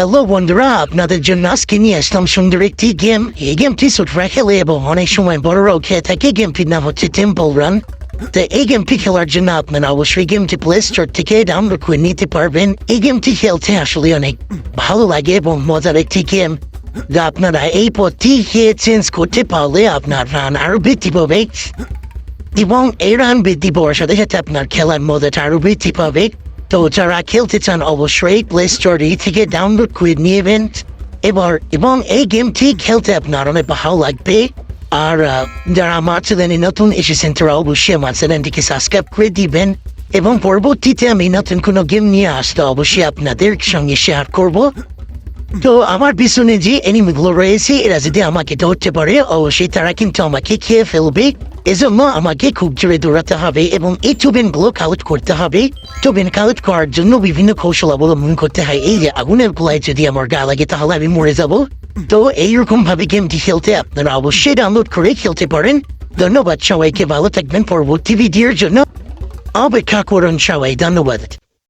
Hello বন্ধুরা আপনাদের জন্য আজকে নিয়ে আসলাম সুন্দর একটি গেম এই গেমটি ছোটরা খেলে এবং অনেক সময় বড়রাও খেয়ে থাকে গেমটির নাম হচ্ছে টেম্পল রান তো এই গেমটি খেলার জন্য আপনারা অবশ্যই গেমটি প্লে স্টোর থেকে ডাউনলোড করে নিতে পারবেন এই গেমটি খেলতে আসলে অনেক ভালো লাগে এবং মজার একটি গেম যা আপনারা এই পথটি খেয়ে চেঞ্জ করতে পারলে আপনার রান আরও বৃদ্ধি পাবে এবং এই রান বৃদ্ধি পাওয়ার সাথে সাথে আপনার খেলার মজাটা আরও বৃদ্ধি পাবে তো যারা খেলতে চান অবশ্যই প্লে স্টোরে থেকে ডাউনলোড করে নিয়েবেন এবার, এবং এই গেমটি খেলতে আপনার অনেক ভালো লাগবে। আর যারা আমার চ্যানেলে নতুন এসেছেন, তারা অবশ্যই আমার চ্যানেলটিকে সাবস্ক্রাইব করে দিবেন। এবং পরবর্তীতে আমি নতুন কোনো গেম নিয়ে আসতে অবশ্যই আপনাদের সঙ্গে শেয়ার করব। তো আমার পিছনে যে এনিমিগুলো রয়েছে, এরা যদি আমাকে ধরতে পারে, অবশ্যই তারা কিন্তু আমাকে খেয়ে ফেলবে। এজন্য আমাকে খুব জোরে দৌড়াতে হবে এবং এই টোবেনগুলো কাউট করতে হবে। টোবেন কাউট করার জন্য বিভিন্ন কৌশল অবলম্বন করতে হয়। এই যে আগুনের গোলায় যদি আমার গা লাগে, তাহলে আমি মরে যাব। তো এইরকম ভাবে গেমটি খেলতে আপনারা অবশ্যই ডাউনলোড করে খেলতে পারেন। ধন্যবাদ সবাইকে, ভালো থাকবেন পরবর্তী ভিডিওর জন্য। অপেক্ষা করুন সবাই, ধন্যবাদ।